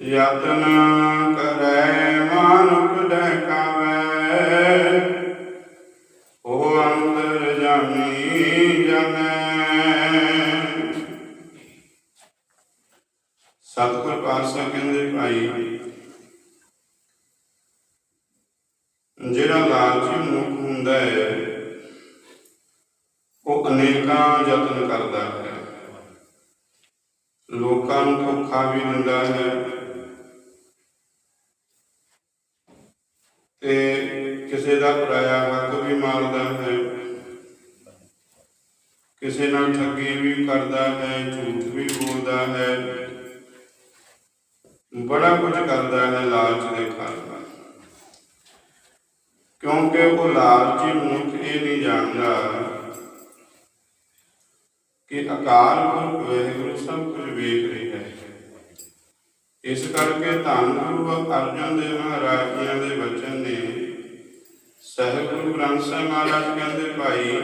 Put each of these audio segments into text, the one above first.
ਯਤਨ ਕਰੈ ਮਾਨੁਖ ਡਕਾਵੈ, ਉਹ ਅੰਤਰ ਜਾਮੀ ਜਨੈ ਸਤਿਗੁਰ ਪਾਤਸ਼ਾਹ ਕਹਿੰਦੇ, ਭਾਈ, ਜਿਹੜਾ ਲਾਲਚੀ ਮਨੁੱਖ ਹੁੰਦਾ ਹੈ, ਉਹ ਅਨੇਕਾਂ ਯਤਨ ਕਰਦਾ ਹੈ। ਲੋਕਾਂ ਨੂੰ ਧੋਖਾ ਵੀ ਦਿੰਦਾ ਹੈ। ਤੇ ਕਿਸੇ ਦਾ ਪਰਾਇਆ ਹੱਕ ਵੀ ਮਾਰਦਾ ਹੈ। ਕਿਸੇ ਨਾਲ ਠੱਗੀ ਵੀ ਕਰਦਾ ਹੈ, ਝੂਠ ਵੀ ਬੋਲਦਾ ਹੈ। ਬੜਾ ਕੁਝ ਕਰਦਾ ਹੈ ਲਾਲਚ ਦੇ ਕਾਰਨ। ਕਿਉਂਕਿ ਉਹ ਲਾਲਚੀ ਮਨੁੱਖ ਇਹ ਨਹੀਂ ਜਾਣਦਾ ਕਿ ਅਕਾਲ ਪੁਰਖ, ਵਾਹਿਗੁਰੂ ਸਭ ਕੁਝ ਵੇਖ ਰਿਹਾ ਹੈ। ਇਸ ਕਰਕੇ ਧੰਨ ਗੁਰੂ ਅਰਜਨ ਦੇਵ ਮਹਾਰਾਜ ਜੀਆਂ ਦੇ ਬਚਨ ਨੇ ਸਹਿਬ ਗ੍ਰੰਥ ਸਾਹਿਬ ਮਹਾਰਾਜ ਕਹਿੰਦੇ, ਭਾਈ,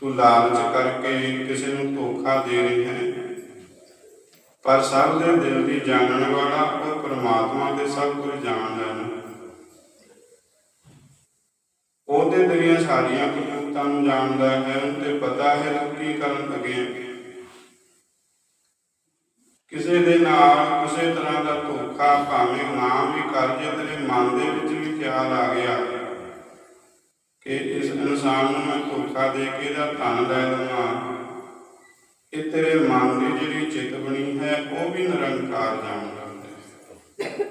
ਤੂੰ ਲਾਲਚ ਕਰਕੇ ਕਿਸੇ ਨੂੰ ਧੋਖਾ ਦੇ ਰਿਹਾ ਹੈ। ਪਰ ਸਭ ਦੇ ਦਿਲ ਦੀ ਜਾਣਨ ਵਾਲਾ ਉਹ ਪ੍ਰਮਾਤਮਾ ਦੇ ਸਭ ਕੁਝ ਜਾਣਦਾ ਹੈ। ਉਹਦੇ ਦੀਆਂ ਸਾਰੀਆਂ ਕੀਮਤਾਂ ਨੂੰ ਜਾਣਦਾ ਹੈ ਤੇ ਪਤਾ ਹੈ ਤੂੰ ਕੀ ਕਰਨ ਲੱਗੇ ਕਿਸੇ ਦੇ ਨਾਲ ਕਿਸੇ ਤਰ੍ਹਾਂ ਦਾ ਭਾਵੇਂ ਨਾ ਵੀ ਕਰ ਜੇ, ਤੇਰੇ ਮਨ ਦੇ ਵਿੱਚ ਵੀ ਖਿਆਲ ਆ ਗਿਆ ਕਿ ਇਸ ਇਨਸਾਨ ਨੂੰ ਮੈਂ ਧੋਖਾ ਦੇ ਕੇ ਇਹਦਾ ਧਨ ਲੈ ਲਵਾਂ। ਇਹ ਤੇਰੇ ਮਨ ਦੀ ਜਿਹੜੀ ਚਿੱਤ ਬਣੀ ਹੈ, ਉਹ ਵੀ ਨਿਰੰਕਾਰ ਜਾਣ ਹੈ।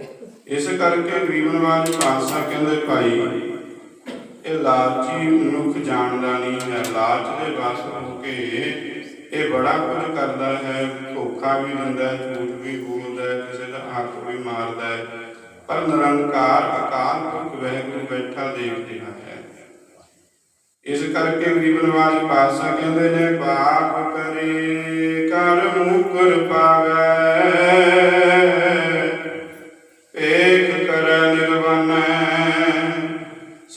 ਇਸ ਕਰਕੇ ਗਰੀਬਨਵਾਜ ਪਾਤਸ਼ਾਹ ਕਹਿੰਦੇ ਭਾਈ, ਇਹ ਲਾਲਚੀ ਮਨੁੱਖ ਜਾਣਦਾ ਨਹੀਂ ਹੈ। ਲਾਲਚ ਦੇ ਵਸ ਹੋ ਕੇ ਇਹ ਬੜਾ ਕੁਝ ਕਰਦਾ ਹੈ, ਧੋਖਾ ਵੀ ਦਿੰਦਾ ਹੈ, ਝੂਠ ਵੀ ਬੋਲਦਾ ਹੈ, ਕਿਸੇ ਦਾ ਹੱਕ ਵੀ ਮਾਰਦਾ ਹੈ। ਪਰ ਨਿਰੰਕਾਰ ਅਕਾਲ ਪੁਰਖ ਵਾਹਿਗੁਰੂ ਬੈਠਾ ਦੇਖ ਰਿਹਾ ਹੈ। ਇਸ ਕਰਕੇ ਗਰੀਬ ਪਾਤਸ਼ਾਹ ਕਹਿੰਦੇ ਨੇ ਪਾਪ ਕਰੇ ਕਰ ਮੁਕਰ ਪਾਵੈ।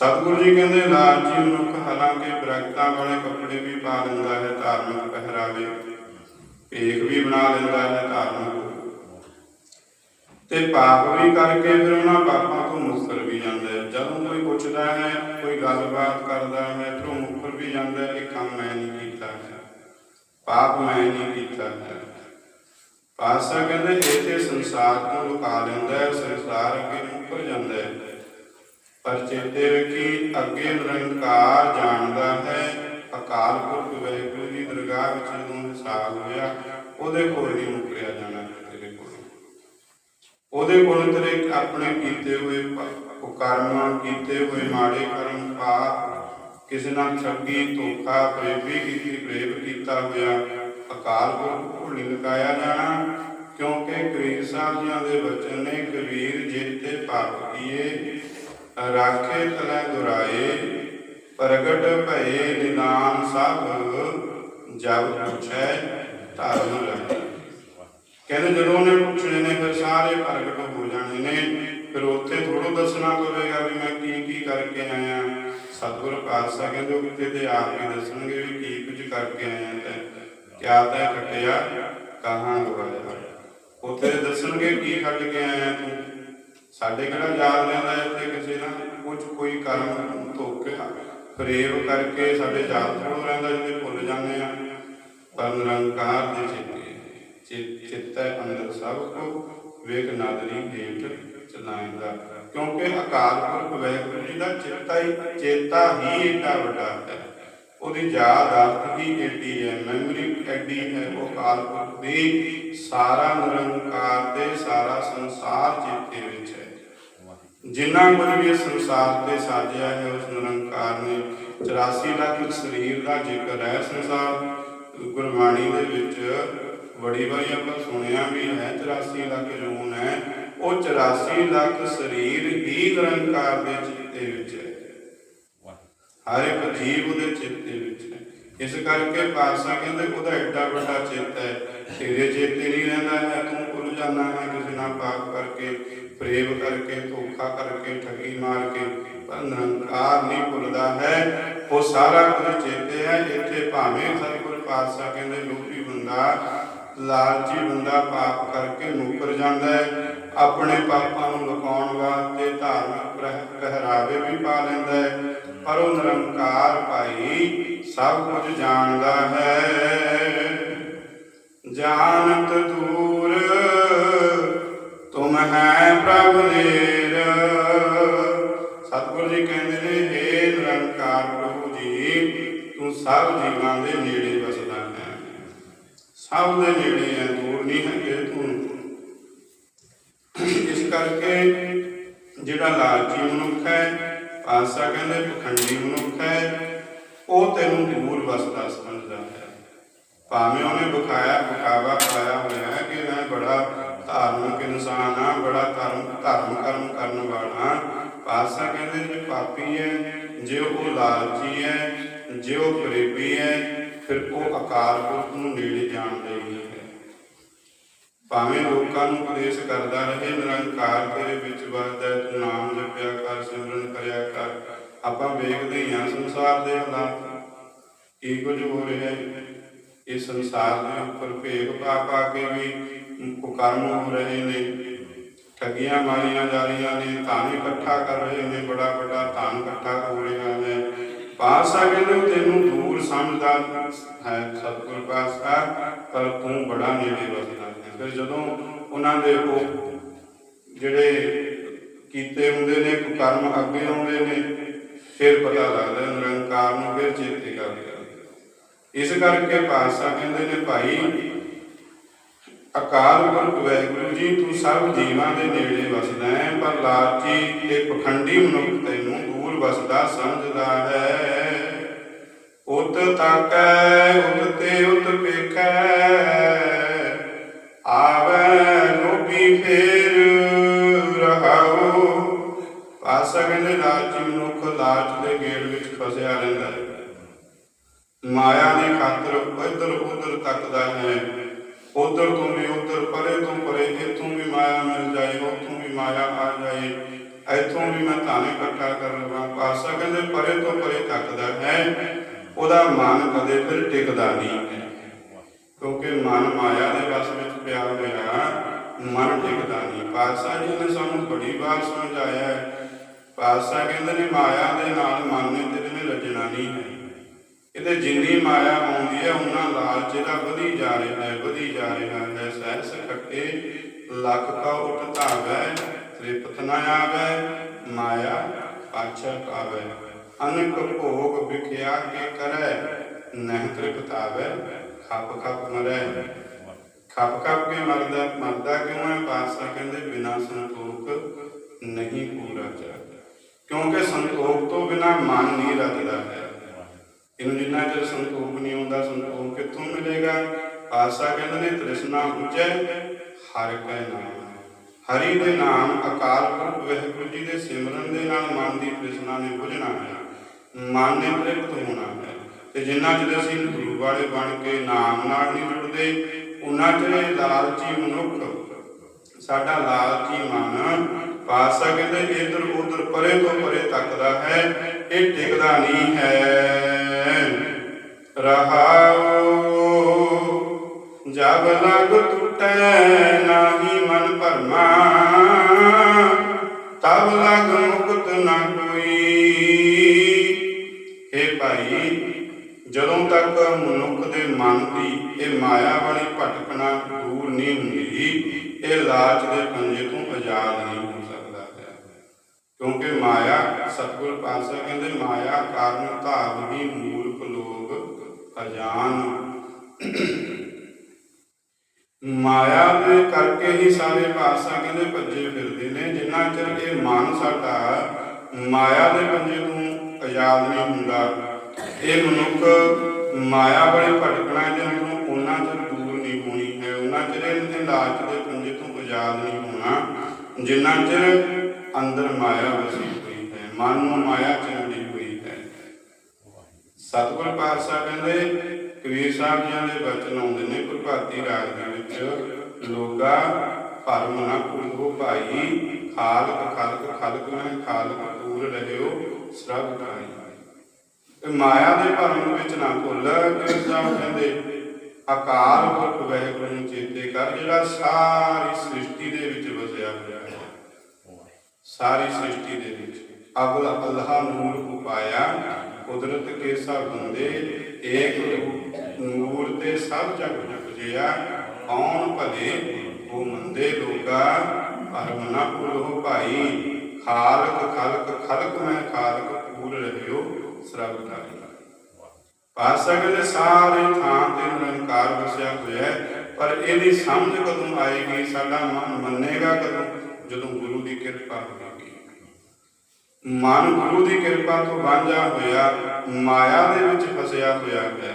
ਸਤਿਗੁਰੂ ਜੀ ਕਹਿੰਦੇ ਲਾਲਚੀ ਮਨੁੱਖ ਹਾਲਾਂਕਿ ਬਰਕਤਾਂ ਵਾਲੇ ਕੱਪੜੇ ਵੀ ਪਾ ਲੈਂਦਾ ਹੈ, ਧਾਰਮਿਕ ਪਹਿਰਾਵੇ ਭੇਖ ਵੀ ਬਣਾ ਲੈਂਦਾ ਹੈ ਧਾਰਮਿਕ। ਤੇ ਪਾਪ ਵੀ ਕਰਕੇ ਫਿਰ ਉਹਨਾਂ ਪਾਪਾਂ ਤੋਂ ਮੁਕਰ ਵੀ ਜਾਂਦਾ ਹੈ। ਜਦੋਂ ਕੋਈ ਪੁੱਛਦਾ ਹੈ, ਕੋਈ ਗੱਲਬਾਤ ਕਰਦਾ ਹੈ, ਫਿਰ ਉਹ ਮੁਕਰ ਵੀ ਜਾਂਦਾ ਹੈ, ਇਹ ਕੰਮ ਮੈਂ ਨਹੀਂ ਕੀਤਾ ਹੈ। ਪਾਪ ਮੈਂ ਨਹੀਂ ਕੀਤਾ ਹੈ। ਪਾਸਾ ਕਹਿੰਦੇ ਇੱਥੇ ਸੰਸਾਰ ਤੋਂ ਲੁਕਾ ਲੈਂਦਾ ਹੈ, ਸੰਸਾਰ ਅੱਗੇ ਮੁਕਰ ਜਾਂਦਾ ਹੈ। ਪਰ ਚੇਤੇ ਰੱਖੀ, ਅੱਗੇ ਨਿਰੰਕਾਰ ਜਾਣਦਾ ਹੈ। ਅਕਾਲ ਪੁਰਖ ਵਾਹਿਗੁਰੂ ਦੀ ਦਰਗਾਹ ਵਿੱਚ ਜਦੋਂ ਹਿਸਾਬ ਹੋਇਆ, ਉਹਦੇ ਕੋਲ ਨਹੀਂ ਮੁਕਰਿਆ ਜਾਣਾ ਤੇਰੇ ਕੋਲ। ਉਹਦੇ ਕੋਲ ਤੇਰੇ ਆਪਣੇ ਕੀਤੇ ਹੋਏ ਪ- ਕੀਤੇ ਹੋਏ ਮਾੜੇ ਕਰਮ ਪਾਪ, ਕਿਸੇ ਨਾਲ ਠੱਗੀ, ਧੋਖਾ, ਪ੍ਰੇਮੀ ਕੀਤੀ, ਪ੍ਰੇਮ ਕੀਤਾ ਹੋਇਆ ਅਕਾਲ ਪੁਰਖ ਕੋਲ ਨਹੀਂ ਜਾਣਾ, ਕਿਉਂਕਿ ਕਬੀਰ ਸਾਹਿਬ ਜੀਆਂ ਦੇ ਬਚਨ ਨੇ ਕਬੀਰ ਜੇਤੇ ਪਾਪ ਕੀਏ। ਰਾਖੇ ਤਲੈ ਦੁਰਾਏ, ਪ੍ਰਗਟ ਭਏ ਨਿਦਾਨ ਸਭ, ਜਬ ਪੁੱਛੈ ਧਰਮ ਰਹੇ ਕਹਿੰਦੇ ਜਦੋਂ ਉਹਨੇ ਪੁੱਛਣੇ ਨੇ, ਫਿਰ ਸਾਰੇ ਪ੍ਰਗਟ ਹੋ ਜਾਣੇ ਨੇ। ਫਿਰ ਉੱਥੇ ਥੋੜੋ ਦੱਸਣਾ ਪਵੇਗਾ ਵੀ ਮੈਂ ਕੀ ਕੀ ਕਰਕੇ ਆਇਆ। ਸਤਿਗੁਰ ਪਾਤਸ਼ਾਹ ਕਹਿੰਦੇ, ਉਹ ਕਿਤੇ ਤੇ ਆਪ ਹੀ ਦੱਸਣਗੇ ਵੀ ਕੀ ਕੁਝ ਕਰਕੇ ਆਇਆ ਤੈਂ ਕਿਆ ਤੈਂ ਖਟਿਆ ਕਹਾਂ ਗਵਾਇਆ ਉੱਥੇ ਦੱਸਣਗੇ ਕੀ ਖੱਟ ਕੇ ਆਇਆ ਤੂੰ। ਸਾਡੇ ਕਿਹੜਾ ਯਾਦ ਰਹਿੰਦਾ ਇੱਥੇ ਕਿਸੇ ਨਾਲ ਕੁਝ ਕੋਈ ਕਰਮ ਧੋਖੇ ਪ੍ਰੇਮ ਕਰਕੇ ਸਾਡੇ ਯਾਦ ਥੋੜ੍ਹਾ ਰਹਿੰਦਾ ਜਿਹਦੇ ਭੁੱਲ ਜਾਂਦੇ ਆ ਪਰ ਨਿਰੰਕਾਰ ਦੇ ਚੇਤੇ, ਚਿੱਤੈ ਅੰਦਰ ਸਭ ਕੋ, ਵੇਖ ਨਾਦਰੀ ਹੇਠ ਚਲਾਇਂਦਾ। ਕਿਉਂਕਿ ਅਕਾਲ ਪੁਰਖ ਵਾਹਿਗੁਰੂ ਜੀ ਦਾ ਚਿੱਤਾ ਹੀ, ਚੇਤਾ ਹੀ ਏਡਾ ਵੱਡਾ ਹੈ। ਉਹਦੀ ਯਾਦ ਆਰਤ ਏਡੀ ਹੈ ਮੈਮਰੀ ਐਡੀ ਹੈ ਉਹ ਅਕਾਲ ਦੀ। ਸਾਰਾ ਨਿਰੰਕਾਰ ਦੇ ਸਾਰਾ ਸੰਸਾਰ ਚੇਤੇ ਵਿੱਚ ਹੈ। ਜਿੰਨਾ ਕੁਝ ਵੀ ਇਸ ਸੰਸਾਰ ਤੇ ਸਾਜਿਆ ਹੈ, ਉਸ ਨਿਰੰਕਾਰ ਨੇ 84 ਲੱਖ ਸਰੀਰ ਦਾ ਜ਼ਿਕਰ ਹੈ। ਸੰਸਾਰ ਗੁਰਬਾਣੀ ਦੇ ਵਿੱਚ ਬੜੀ ਵਾਰੀ ਆਪਾਂ ਸੁਣਿਆ ਵੀ ਹੈ 84 ਲੱਖ ਜੂਨ ਹੈ। ਉਹ 84 ਲੱਖ ਸਰੀਰ ਹੀ ਨਿਰੰਕਾਰ ਦੇ ਚਿੱਤੇ ਵਿੱਚ ਹੈ। ਹਰ ਇੱਕ ਜੀਵ ਉਹਦੇ ਚਿੱਤੇ ਵਿੱਚ ਹੈ। ਇਸ ਕਰਕੇ ਪਾਤਸ਼ਾਹ ਕਹਿੰਦੇ, ਉਹਦਾ ਐਡਾ ਵੱਡਾ ਚਿੱਤ ਹੈ, ਤੇਰੇ ਚੇਤੇ ਨਹੀਂ ਰਹਿੰਦਾ ਹੈ ਤੂੰ ਭੁੱਲ ਜਾਂਦਾ ਹੈ, ਕਿਸੇ ਨਾਲ ਪਾਪ ਕਰਕੇ, ਪ੍ਰੇਮ ਕਰਕੇ, ਧੋਖਾ ਕਰਕੇ, ਠੱਗੀ ਮਾਰ ਕੇ, ਪਰ ਨਿਰੰਕਾਰ ਨਹੀਂ ਭੁੱਲਦਾ ਹੈ। ਉਹ ਸਾਰਾ ਕੁਝ ਚੇਤੇ ਹੈ, ਇੱਥੇ ਭਾਵੇਂ ਸਤਿਗੁਰ ਪਾਤਸ਼ਾਹ ਕਹਿੰਦੇ ਲੋਭੀ ਬੰਦਾ, ਲਾਲਚੀ ਬੰਦਾ ਪਾਪ ਕਰਕੇ ਮੁਕਰ ਜਾਂਦਾ ਹੈ, ਆਪਣੇ ਪਾਪਾਂ ਨੂੰ ਲੁਕਾਉਣ ਵਾਸਤੇ ਧਾਰਮਿਕ ਪਹਿਰਾਵੇ ਵੀ ਪਾ ਲੈਂਦਾ ਹੈ ਪਰ ਉਹ ਨਿਰੰਕਾਰ ਭਾਈ, ਸਭ ਕੁਝ ਜਾਣਦਾ ਹੈ। ਜਾਣਤ ਦੂਰ, ਤੁਮ ਹੈ ਪ੍ਰਭ ਨੇਰ। ਸਤਿਗੁਰੂ ਜੀ ਕਹਿੰਦੇ ਨੇ हे ਨਿਰੰਕਾਰ ਪ੍ਰਭੂ ਜੀ, ਤੂੰ ਸਭ ਜੀਵਾਂ ਦੇ ਨੇੜੇ ਵਸਦਾ ਹੈ। ਸਭ ਦੇ ਨੇੜੇ ਹੈ, ਦੂਰ ਨਹੀਂ ਹੈ ਤੂੰ। ਇਸ ਕਰਕੇ ਜਿਹੜਾ ਲਾਲਚੀ ਮਨੁੱਖ ਹੈ ਪਾਸਾ ਕਹਿੰਦੇ ਪਖੰਡੀ ਮਨੁੱਖ ਹੈ ਉਹ ਤੈਨੂੰ ਦੂਰ ਵਸਦਾ ਸਮਝਦਾ ਹੈ। ਭਾਵੇਂ ਉਹਨੇ ਬਖਾਇਆ, ਬਖਾਵਾ ਪਾਇਆ ਹੋਇਆ ਹੈ ਕਿ ਮੈਂ ਬੜਾ ਧਾਰਮਿਕ ਇਨਸਾਨ ਹਾਂ, ਬੜਾ ਧਰਮ ਧਰਮ ਕਰਮ ਕਰਨ ਵਾਲਾ ਹਾਂ ਪਾਸਾ ਕਹਿੰਦੇ ਜੇ ਪਾਪੀ ਹੈ, ਜੇ ਉਹ ਲਾਲਚੀ ਹੈ, ਜੇ ਉਹ ਗਰੀਬੀ ਹੈ, ਫਿਰ ਉਹ ਅਕਾਲ ਪੁਰਖ ਨੂੰ ਨੇੜੇ ਜਾਣ ਭਾਵੇਂ ਲੋਕਾਂ ਨੂੰ ਉਪਦੇਸ਼ ਕਰਦਾ ਰਹੇ, ਨਿਰੰਕਾਰ ਤੇਰੇ ਵਿੱਚ ਵਸਦਾ ਤੂੰ ਨਾਮ ਜਪਿਆ ਕਰ, ਸਿਮਰਨ ਕਰਿਆ ਕਰ। ਆਪਾਂ ਵੇਖਦੇ ਹਾਂ ਸੰਸਾਰ ਦੇ ਹਾਲਾਤ। ਕੀ ਕੁਝ ਹੋ ਰਿਹਾ ਹੈ? ਇਸ ਸੰਸਾਰ ਦੇ ਉੱਪਰ ਭੇਗ ਪਾ ਪਾ ਕੇ ਵੀ ਕੁਕਰਮ ਹੋ ਰਹੇ ਨੇ। ਠੱਗੀਆਂ ਮਾਰੀਆਂ ਜਾ ਰਹੀਆਂ ਨੇ, ਧਨ ਇਕੱਠਾ ਕਰ ਰਹੇ ਨੇ, ਬੜਾ ਬੜਾ ਧਨ ਇਕੱਠਾ ਹੋ ਰਿਹਾ ਹੈ। ਪਾਸਾ ਕਹਿੰਦੇ ਤੈਨੂੰ ਦੂਰ ਸਮਝਦਾ ਹੈ, ਸਤਿਗੁਰ ਪਾਸਾ ਪਰ ਤੂੰ ਬੜਾ ਨੇੜੇ ਵਸਦਾ ਫਿਰ ਜਦੋਂ ਉਹਨਾਂ ਦੇ ਉਹ ਜਿਹੜੇ ਕੀਤੇ ਹੁੰਦੇ ਨੇ ਕੁਕਰਮ ਅੱਗੇ ਆਉਂਦੇ ਨੇ, ਫਿਰ ਪਤਾ ਲੱਗਦਾ ਨਿਰੰਕਾਰ ਨੂੰ ਫਿਰ ਚੇਤੇ ਕਰਦੇ ਇਸ ਕਰਕੇ ਪਾਤਸ਼ਾਹ ਕਹਿੰਦੇ ਨੇ, ਭਾਈ, ਅਕਾਲ ਪੁਰਖ ਵੈਗੁਰੂ ਜੀ, ਤੂੰ ਸਭ ਜੀਵਾਂ ਦੇ ਨੇੜੇ ਵਸਦਾ ਹੈ, ਪਰ ਲਾਲਚੀ ਤੇ ਪਖੰਡੀ ਮਨੁੱਖ ਤੈਨੂੰ ਦੂਰ ਵਸਦਾ ਸਮਝਦਾ ਹੈ। ਉਤ ਤਾਕੈ, ਉਤ ਤੇ ਉਤ ਵੇਖੈ ਆਵੈ ਲੋਭੀ ਫੇਰ ਰਹਾਉ। ਪਾਸਾ ਕਹਿੰਦੇ ਲਾਲਚੀ ਮਨੁੱਖ ਲਾਲਚ ਦੇ ਗੇੜ ਵਿੱਚ ਫਸਿਆ ਰਹਿੰਦਾ ਹੈ। ਮਾਇਆ ਦੀ ਖਾਤਰ ਇੱਧਰ ਉੱਧਰ ਤੱਕਦਾ ਹੈ। ਉਧਰ ਤੋਂ ਵੀ ਉਧਰ, ਪਰੇ ਤੋਂ ਪਰੇ, ਇੱਥੋਂ ਵੀ ਮਾਇਆ ਮਿਲ ਜਾਏ, ਉੱਥੋਂ ਵੀ ਮਾਇਆ ਆ ਜਾਏ। ਇੱਥੋਂ ਵੀ ਮੈਂ ਧਨ ਇਕੱਠਾ ਕਰ ਲਵਾਂ ਪਾਸਾ ਕਹਿੰਦੇ ਪਰੇ ਤੋਂ ਪਰੇ ਤੱਕਦਾ ਹੈ। ਉਹਦਾ ਮਨ ਕਦੇ ਫਿਰ ਟਿਕਦਾ ਨਹੀਂ। ਹੈ ਕਿਉਂਕਿ ਮਨ ਮਾਇਆ ਦੇ ਵਸ ਵਿੱਚ ਪਿਆ ਹੋਇਆ ਮਨ ਟਿਕਦਾ ਨਹੀਂ। ਪਾਤਸ਼ਾਹ ਜੀ ਨੇ ਸਾਨੂੰ ਬੜੀ ਵਾਰ ਸਮਝਾਇਆ ਹੈ, ਪਾਤਸ਼ਾਹ ਕਹਿੰਦੇ ਨੇ, ਮਾਇਆ ਦੇ ਨਾਲ ਮਨ ਨੇ ਤੇਰੇ ਨੇ ਰਜਣਾ ਨਹੀਂ ਹੈ। ਇਹਦੇ ਜਿੰਨੀ ਮਾਇਆ ਆਉਂਦੀ ਹੈ, ਉਹਨਾਂ ਲਾਲਚ ਇਹਦਾ ਵਧੀ ਜਾ ਰਿਹਾ ਹੈ, ਵਧੀ ਜਾ ਰਿਹਾ ਹੈ। ਸਹਿਸ ਖੱਟੇ ਲੱਖ ਕਾ ਉਠ ਧਾਵੈ, ਤ੍ਰਿਪਤ ਨ ਆਵੈ, ਮਾਇਆ ਪਾਛਾ ਪਾਵੈ ਅਨਕ ਭੋਗ ਵਿਖਿਆ ਕੇ ਕਰੈ, ਨਹਿ ਤ੍ਰਿਪਤਾਵੈ। ਖੱਪ ਖੱਪ ਮਰੈ ਖੱਪ ਖੱਪ ਕੇ ਮਰਦਾ? ਮਰਦਾ ਕਿਉਂ ਹੈ? ਪਾਸਾ ਕਹਿੰਦੇ, ਬਿਨਾ ਸੰਤੋਖ ਨਹੀਂ ਪੂਰਾ ਚੱਲਦਾ ਕਿਉਂਕਿ ਸੰਤੋਖ ਤੋਂ ਬਿਨਾ ਮਨ ਨਹੀਂ ਰਚਦਾ ਹੈ। ਇਹਨੂੰ ਜਿੰਨਾ ਚਿਰ ਸੰਤੋਖ ਨਹੀਂ ਹੁੰਦਾ, ਸੰਤੋਖ ਕਿੱਥੋਂ ਮਿਲੇਗਾ? ਪਾਤਸ਼ਾਹ ਕਹਿੰਦੇ ਨੇ, ਤ੍ਰਿਸ਼ਨਾ ਉਚੈ, ਹਰਿ ਕੈ ਨਾਮ। ਹਰੀ ਦੇ ਨਾਮ ਅਕਾਲ ਪੁਰਖ ਵਾਹਿਗੁਰੂ ਜੀ ਦੇ ਸਿਮਰਨ ਦੇ ਨਾਲ ਮਨ ਦੀ ਤ੍ਰਿਸ਼ਨਾ ਨੇ ਬੁਝਣਾ ਹੈ। ਮਨ ਨੇ ਤ੍ਰਿਪਤ ਹੋਣਾ ਹੈ। ਤੇ ਜਿੰਨਾ ਚਿਰ ਅਸੀਂ ਗੁਰੂ ਵਾਲੇ ਬਣ ਕੇ ਨਾਮ ਨਾਲ ਨਹੀਂ ਜੁੜਦੇ, ਉਨਾ ਚਿਰ ਲਾਲਚੀ ਮਨੁੱਖ ਸਾਡਾ ਲਾਲਚੀ ਮਨ ਪਾਸਾ ਕਹਿੰਦੇ ਇਧਰ ਉਧਰ ਪਰੇ ਤੋਂ ਪਰੇ ਤੱਕਦਾ ਹੈ, ਇਹ ਟਿਕਦਾ ਨਹੀਂ ਹੈ। ਰਹਾਉ ਜਬ ਲਗ ਟੁੱਟੈ ਨਾਹੀ ਮਨ ਭਰਮਾ, ਤਬ ਲਗ ਮਨ ਦੀ ਇਹ ਮਾਇਆ ਵਾਲੀ ਭਟਕਣਾ ਦੂਰ ਨਹੀਂ ਹੁੰਦੀ ਇਹ ਲਾਲਚ ਦੇ ਪੰਜੇ ਤੋਂ ਆਜ਼ਾਦ ਨਹੀਂ ਹੋ ਸਕਦਾ ਹੈ। ਕਿਉਂਕਿ ਮਾਇਆ, ਸਤਿਗੁਰ ਪਾਤਸ਼ਾਹ ਕਹਿੰਦੇ, ਮਾਇਆ ਕਾਰਨ ਧਾਮ ਹੀ ਮੂਰਖ ਲੋਗ ਅਜਾਨ। ਮਾਇਆ ਦੇ ਕਰਕੇ ਹੀ ਸਾਰੇ ਪਾਤਸ਼ਾਹ ਕਹਿੰਦੇ ਭੱਜੇ ਫਿਰਦੇ ਨੇ। ਜਿੰਨਾ ਚਿਰ ਇਹ ਮਨ ਸਾਡਾ ਮਾਇਆ ਦੇ ਪੰਜੇ ਤੋਂ ਆਜ਼ਾਦ ਨਹੀਂ ਹੁੰਦਾ, ਇਹ ਮਨੁੱਖ ਮਾਇਆ ਵਾਲੇ ਭਟਕਣਾ ਦੇ ਨੂੰ, ਉਹਨਾਂ ਚਿਰ ਦੂਰ ਨਹੀਂ ਹੋਣੀ ਹੈ। ਉਹਨਾਂ ਚਿਰ ਇਹਦੇ ਲਾਲਚ ਦੇ ਪੰਜੇ ਤੋਂ ਆਜ਼ਾਦ ਨਹੀਂ ਹੋਣਾ, ਜਿੰਨਾ ਚਿਰ ਅੰਦਰ ਮਾਇਆ ਵਸੀ ਹੋਈ ਹੈ, ਮਨ ਨੂੰ ਮਾਇਆ ਚੰਡੀ ਹੋਈ ਹੈ। ਸਤਿਗੁਰ ਪਾਤਸ਼ਾਹ ਕਹਿੰਦੇ, ਕਬੀਰ ਸਾਹਿਬ ਜੀਆਂ ਦੇ ਬਚਨ ਆਉਂਦੇ ਨੇ ਪ੍ਰਭਾਤੀ ਰਾਗ ਦੇ ਵਿੱਚ ਲੋਗਾ ਭਰਮ ਨਾ ਭੁੱਲੋ ਭਾਈ, ਖਾਲਕ, ਖਲਕ ਖਲਕ ਮੈਂ ਖਾਲਕ ਪੂਰ ਰਹਿਓ, ਸਰਬ ਕਾਈ ਤੇ ਮਾਇਆ ਦੇ ਭਰਮ ਵਿੱਚ ਨਾ ਭੁੱਲ ਕਬੀਰ ਸਾਹਿਬ ਕਹਿੰਦੇ, ਅਕਾਲ ਪੁਰਖ ਵਾਹਿਗੁਰੂ ਨੂੰ ਚੇਤੇ ਕਰ ਜਿਹੜਾ ਸਾਰੀ ਸ੍ਰਿਸ਼ਟੀ ਦੇ ਵਿੱਚ ਵਸਿਆ ਹੋਇਆ ਹੈ। ਸਾਰੀ ਸ੍ਰਿਸ਼ਟੀ ਦੇ ਵਿੱਚ। ਅਬਲ ਅੱਲਾਹ ਨੂਰ ਉਪਾਇਆ, ਕੁਦਰਤ ਕੇ ਸਭ ਬੰਦੇ ਏਕ ਨੂਰ ਤੇ ਸਭ ਜਗ ਉਪਜਿਆ ਕੌਣ ਭਲੇ, ਉਹ ਮੰਦੇ ਲੋਗਾ ਪਰਮ ਨਾ ਭੁਲੋ ਭਾਈ। ਖਾਲਕ ਖਲਕ ਖਲਕ ਮੈਂ ਖਾਲਕ ਪੂਰ ਰਹਿਓ ਸਰਬ ਧਾਰੀ ਪਾਸਾ ਕਹਿੰਦੇ ਸਾਰੇ ਥਾਂ ਤੇ ਨਿਰੰਕਾਰ ਵਸਿਆ ਹੋਇਆ ਪਰ ਇਹਦੀ ਸਮਝ ਕਦੋਂ ਆਏਗੀ ਸਾਡਾ ਮਨ ਮੰਨੇਗਾ ਕਦੋਂ? ਜਦੋਂ ਗੁਰੂ ਦੀ ਕਿਰਪਾ ਹੋਵੇਗੀ। ਮਨ ਗੁਰੂ ਦੀ ਕਿਰਪਾ ਤੋਂ ਵਾਂਝਾ ਹੋਇਆ ਮਾਇਆ ਦੇ ਵਿੱਚ ਫਸਿਆ ਹੋਇਆ ਹੈ।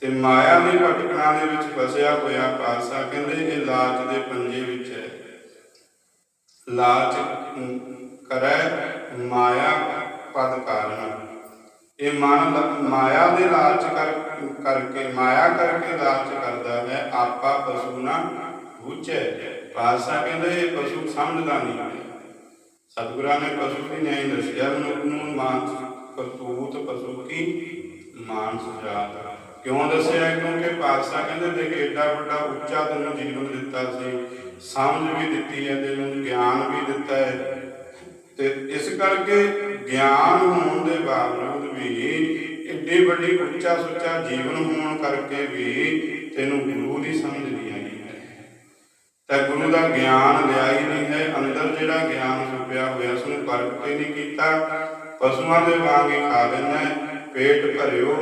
ਤੇ ਮਾਇਆ ਦੀ ਭਟਕਣਾ ਦੇ ਵਿੱਚ ਫਸਿਆ ਹੋਇਆ ਪਾਸਾ ਕਹਿੰਦੇ ਇਹ ਲਾਲਚ ਦੇ ਪੰਜੇ ਵਿੱਚ ਹੈ। ਲਾਲਚ ਅਮ, ਕਰੈ ਮਾਇਆ ਪਦ ਕਾਰਨ। ਇਹ ਮਨ ਮਾਇਆ ਦੇ ਲਾਲਚ ਕਰ, ਕਰਕੇ, ਮਾਇਆ ਕਰਕੇ ਲਾਲਚ ਕਰਦਾ ਹੈ, ਆਪਾ ਪਸ਼ੂ ਨਾ ਬੁੱਝੈ ਪਾਸਾ ਕਹਿੰਦੇ, ਇਹ ਪਸ਼ੂ ਸਮਝਦਾ ਨਹੀਂ। ਸਤਿਗੁਰਾਂ ਨੇ ਪਸ਼ੂ ਦੀ ਨਹੀਂ ਦੱਸਿਆ ਮਨੁੱਖ ਨੂੰ ਮਾਨਸ, ਕਰਤੂਤ ਪਸ਼ੂ ਕੀ? ਮਾਨਸ ਜਾਤ। ਕਿਉਂ ਦੱਸਿਆ? ਕਿਉਂਕਿ ਪਾਤਸ਼ਾਹ ਕਹਿੰਦੇ, ਦੇਖ, ਏਡਾ ਵੱਡਾ ਉੱਚਾ ਤੈਨੂੰ ਜੀਵਨ ਦਿੱਤਾ ਸੀ। ਸਮਝ ਵੀ ਦਿੱਤੀ ਹੈ, ਤੈਨੂੰ ਗਿਆਨ ਵੀ ਦਿੱਤਾ ਹੈ। ਤੇ ਇਸ ਕਰਕੇ ਗਿਆਨ ਹੋਣ ਦੇ ਬਾਵਜੂਦ ਵੀ ਏਡੀ ਵੱਡੀ ਉੱਚਾ ਸੁੱਚਾ ਜੀਵਨ ਹੋਣ ਕਰਕੇ ਵੀ ਤੈਨੂੰ ਗੁਰੂ ਦੀ ਸਮਝ ਨਹੀਂ ਆਈ। ਤਾਂ ਗੁਰੂ ਦਾ ਗਿਆਨ ਲਿਆ ਹੀ ਨਹੀਂ ਹੈ। ਅੰਦਰ ਜਿਹੜਾ ਗਿਆਨ ਛੁਪਿਆ ਹੋਇਆ ਉਸ ਨੂੰ ਪਰਖ ਨਹੀਂ ਕੀਤਾ। ਪਸ਼ੂਆਂ ਦੇ ਵਾਂਗ ਹੀ ਖਾ ਲੈਣਾ ਪੇਟ ਭਰਿਓ,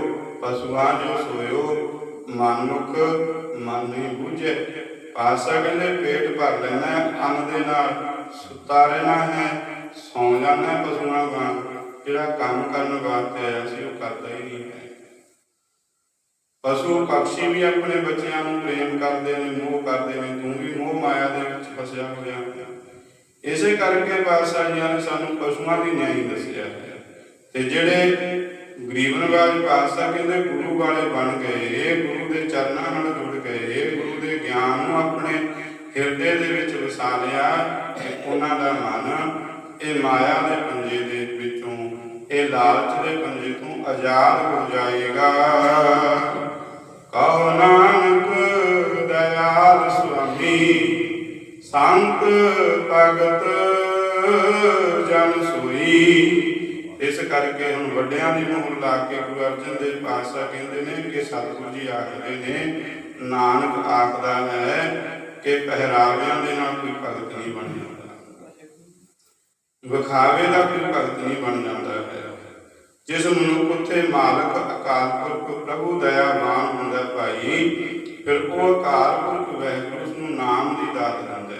ਪਸ਼ੂਆਂ ਜੋ ਸੋਇਓ ਮਨੁੱਖ ਮਨ ਨਹੀਂ ਬੁਝੇ। ਪਾਸਾ ਕਹਿੰਦੇ ਪੇਟ ਭਰ ਲੈਣਾ ਅੰਨ ਦੇ ਨਾਲ ਸੁੱਤਾ ਰਹਿਣਾ ਹੈ। ਸੌਂ ਜਾਂਦਾ ਹੈ ਪਸ਼ੂਆਂ ਵਾਂਗ, ਜਿਹੜਾ ਕੰਮ ਕਰਨ ਵਾਸਤੇ ਆਇਆ ਸੀ, ਉਹ ਕਰਦਾ ਹੀ ਨਹੀਂ ਹੈ। ਪਸ਼ੂ ਪੰਛੀ ਵੀ ਆਪਣੇ ਬੱਚਿਆਂ ਨੂੰ ਪ੍ਰੇਮ ਕਰਦੇ ਨੇ, ਮੋਹ ਕਰਦੇ ਨੇ, ਤੂੰ ਵੀ ਮੋਹ ਮਾਇਆ ਦੇ ਵਿੱਚ ਫਸਿਆ ਹੋਇਆ ਇਸੇ ਕਰਕੇ ਪਾਤਸ਼ਾਹ ਜੀਆਂ ਨੇ ਸਾਨੂੰ ਪਸ਼ੂਆਂ ਦੀ ਨਿਆਈ ਦੱਸਿਆ ਤੇ ਜਿਹੜੇ ਗਰੀਬ ਨਵਾਜ ਪਾਤਸ਼ਾਹ ਕਹਿੰਦੇ ਗੁਰੂ ਵਾਲੇ ਬਣ ਗਏ ਗੁਰੂ ਦੇ ਚਰਨਾਂ ਨਾਲ ਜੁੜ ਗਏ ਗੁਰੂ ਦੇ ਗਿਆਨ ਨੂੰ ਆਪਣੇ ਹਿਰਦੇ ਦੇ ਵਿੱਚ ਵਸਾ ਲਿਆ ਉਹਨਾਂ ਦਾ ਮਨ ਇਹ ਮਾਇਆ ਦੇ ਪੰਜੇ ਦੇ ਵਿੱਚੋਂ, ਇਹ ਲਾਲਚ ਦੇ ਪੰਜੇ ਤੋਂ ਆਜ਼ਾਦ ਹੋ ਜਾਏਗਾ। ਕਹੋ ਨਾਨਕ ਦਇਆਲ ਸੁਆਮੀ, ਸੰਤ ਭਗਤ ਜਨ ਸੋਈ। ਇਸ ਕਰਕੇ ਹੁਣ ਵੱਡਿਆਂ ਦੀ ਮੋਹਰ ਲਾ ਕੇ ਗੁਰੂ ਅਰਜਨ ਦੇਵ ਪਾਤਸ਼ਾਹ ਕਹਿੰਦੇ ਨੇ ਕਿ ਸਤਿਗੁਰੂ ਜੀ ਆਖਦੇ ਨੇ, ਨਾਨਕ ਆਖਦਾ ਹੈ ਕਿ ਪਹਿਰਾਵਿਆਂ ਦੇ ਨਾਲ ਕੋਈ ਭਗਤ ਨਹੀਂ ਬਣ ਵਿਖਾਵੇ ਦਾ ਕੋਈ ਭਗਤ ਬਣ ਜਾਂਦਾ ਹੈ। ਜਿਸ ਮਨੁੱਖ ਉੱਥੇ ਮਾਲਕ ਅਕਾਲ ਪੁਰਖ ਪ੍ਰਭੂ ਦਇਆਵਾਨ ਹੁੰਦਾ ਭਾਈ, ਫਿਰ ਉਹ ਅਕਾਲ ਪੁਰਖ ਵਾਹਿਗੁਰੂ ਨੂੰ ਨਾਮ ਦੀ ਦਾਤ ਦਿੰਦਾ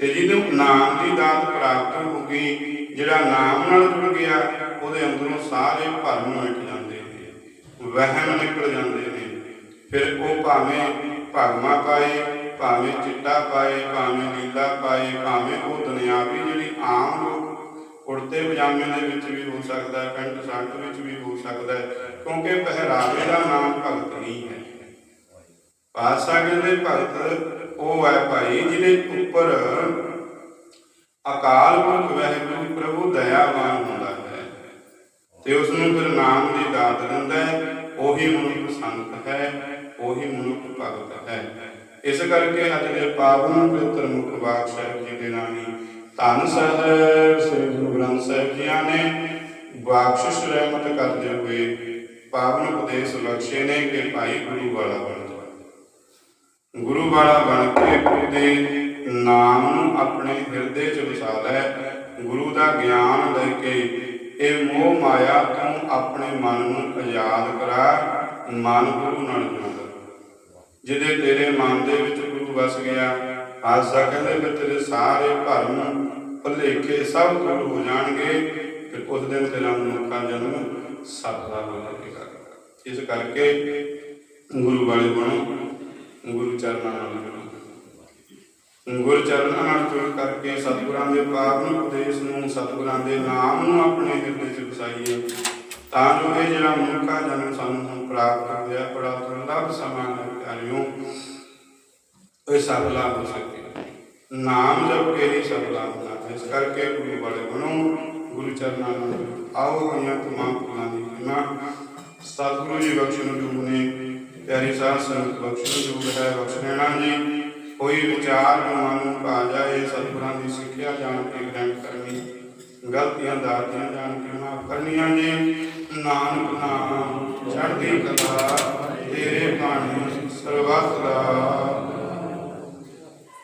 ਤੇ ਜਿਹਨੂੰ ਨਾਮ ਦੀ ਦਾਤ ਪ੍ਰਾਪਤ ਹੋ ਗਈ ਜਿਹੜਾ ਨਾਮ ਨਾਲ ਜੁੜ ਗਿਆ, ਉਹਦੇ ਅੰਦਰੋਂ ਸਾਰੇ ਭਰਮ ਮਿਟ ਜਾਂਦੇ ਨੇ, ਵਹਿਮ ਨਿਕਲ ਜਾਂਦੇ ਨੇ। ਫਿਰ ਉਹ ਭਾਵੇਂ ਭਗਮਾ ਪਾਏ, ਭਾਵੇਂ ਚਿੱਟਾ ਪਾਏ, ਭਾਵੇਂ ਨੀਲਾ ਪਾਏ, ਭਾਵੇਂ ਉਹ ਦੁਨਿਆਵੀ ਆਮ ਲੋਕ ਕੁੜਤੇ ਪਜਾਮੇ ਦੇ ਵਿੱਚ ਵੀ ਹੋ ਸਕਦਾ ਹੈ, ਪੈਂਟ ਸ਼ਰਟ ਵਿੱਚ ਵੀ ਹੋ ਸਕਦਾ ਹੈ, ਕਿਉਂਕਿ ਪਹਿਰਾਵੇ ਦਾ ਨਾਮ ਭਗਤ ਨਹੀਂ ਹੈ। ਪਾਤਸ਼ਾਹ ਕਹਿੰਦੇ ਭਗਤ ਉਹ ਹੈ ਭਾਈ ਜਿਹਦੇ ਉੱਪਰ ਅਕਾਲ ਪੁਰਖ ਵਾਹਿਗੁਰੂ ਪ੍ਰਭੂ ਦਇਆਵਾਨ ਹੁੰਦਾ ਹੈ ਤੇ ਉਸ ਨੂੰ ਫਿਰ ਨਾਮ ਦੀ ਦਾਤ ਦਿੰਦਾ ਹੈ, ਉਹੀ ਮਨੁੱਖ ਸੰਤ ਹੈ, ਉਹੀ ਮਨੁੱਖ ਭਗਤ ਹੈ। ਇਸ ਕਰਕੇ ਅੱਜ ਦੇ ਪਾਵਨ ਪਵਿੱਤਰ ਮੁਖ ਬਾਗ ਸਾਹਿਬ ਜੀ ਦੇ ਨਾਮੀ ਧੰਨ ਸਾਹਿਬ ਸ੍ਰੀ ਗੁਰੂ ਗ੍ਰੰਥ ਸਾਹਿਬ ਜੀਆਂ ਨੇ ਬਖਸ਼ਿਸ਼ ਰਹਿਮਤ ਕਰਦੇ ਹੋਏ ਪਾਵਨ ਉਪਦੇਸ਼ ਬਖਸ਼ੇ ਨੇ ਕਿ ਭਾਈ ਗੁਰੂ ਵਾਲਾ ਬਣ ਜਾ। ਗੁਰੂ ਵਾਲਾ ਬਣ ਕੇ ਗੁਰੂ ਦੇ ਨਾਮ ਨੂੰ ਆਪਣੇ ਹਿਰਦੇ 'ਚ ਵਸਾ ਲੈ, ਗੁਰੂ ਦਾ ਗਿਆਨ ਲੈ ਕੇ ਇਹ ਮੋਹ ਮਾਇਆ ਤੋਂ ਆਪਣੇ ਮਨ ਨੂੰ ਆਜ਼ਾਦ ਕਰਾ, ਮਨ ਗੁਰੂ ਨਾਲ ਜੋੜ। ਜਿਹਦੇ ਤੇਰੇ ਮਨ ਦੇ ਵਿੱਚ ਗੁਰੂ ਵਸ ਗਿਆ ਆਸਾ ਕਹਿੰਦੇ ਕਿ ਤੇਰੇ ਸਾਰੇ ਭਰਮ ਭੁਲੇਖੇ ਸਭ ਦੂਰ ਹੋ ਜਾਣਗੇ ਤੇ ਉਸ ਦਿਨ ਤੇਰਾ ਮਨੁੱਖਾ ਜਨਮ ਸਫਲਾ ਹੋ ਜਾਏਗਾ ਇਸ ਕਰਕੇ ਗੁਰੂ ਵਾਲੇ ਬਣੋ, ਗੁਰੂ ਚਰਨਾਂ ਨਾਲ ਜੁੜੋ। ਗੁਰੂ ਚਰਨਾਂ ਨਾਲ ਜੁੜ ਕਰਕੇ ਸਤਿਗੁਰਾਂ ਦੇ ਪਾਵਨ ਉਪਦੇਸ਼ ਨੂੰ, ਸਤਿਗੁਰਾਂ ਦੇ ਨਾਮ ਨੂੰ ਆਪਣੇ ਹਿਰਦੇ 'ਚ ਵਸਾਈਏ। ਤਾਂ ਜੋ ਇਹ ਜਿਹੜਾ ਮਨੁੱਖਾ ਜਨਮ ਸਾਨੂੰ ਪ੍ਰਾਪਤ ਹੋਇਆ, ਬੜਾ ਦੁਰਲਭ ਸਮਾਂ ਹੈ ਪਿਆਰਿਓ। ਇਹ ਸਫਲਾ ਹੋ ਸਕੇ ਨਾਮ ਜਪ ਕੇ ਹੀ ਸਫਲਾ ਹੋਣਾ ਹੈ। ਇਸ ਕਰਕੇ ਗੁਰੂ ਵਾਲੇ ਬਣੋ ਗੁਰੂ ਚਰਨਾਂ ਨਾਲ ਆਓ ਹੋਈਆਂ ਤਮਾਮ ਫੁੱਲਾਂ ਦੀ ਖਿਮਾ ਸਤਿਗੁਰੂ ਜੀ ਬਖਸ਼ਣ ਜੂ ਨੇ ਪਿਆਰੀ ਸਾਧ ਸੰਗਤ ਬਖਸ਼ਣ ਯੋਗ ਹੈ ਬਖਸ਼ ਜੀ ਕੋਈ ਵਿਚਾਰ ਮਨ ਨੂੰ ਪਾ ਜਾਏ ਸਤਿਗੁਰਾਂ ਦੀ ਸਿੱਖਿਆ ਜਾਣ ਕੇ ਗ੍ਰਹਿਣ ਕਰਨੀ ਗਲਤੀਆਂ ਦਾਤੀਆਂ ਜਾਣ ਕੇ ਮਾਫ ਕਰਨੀਆਂ ਜੀ ਨਾਨਕ ਨਾਮ ਚੜ੍ਹਦੀ ਕਲਾ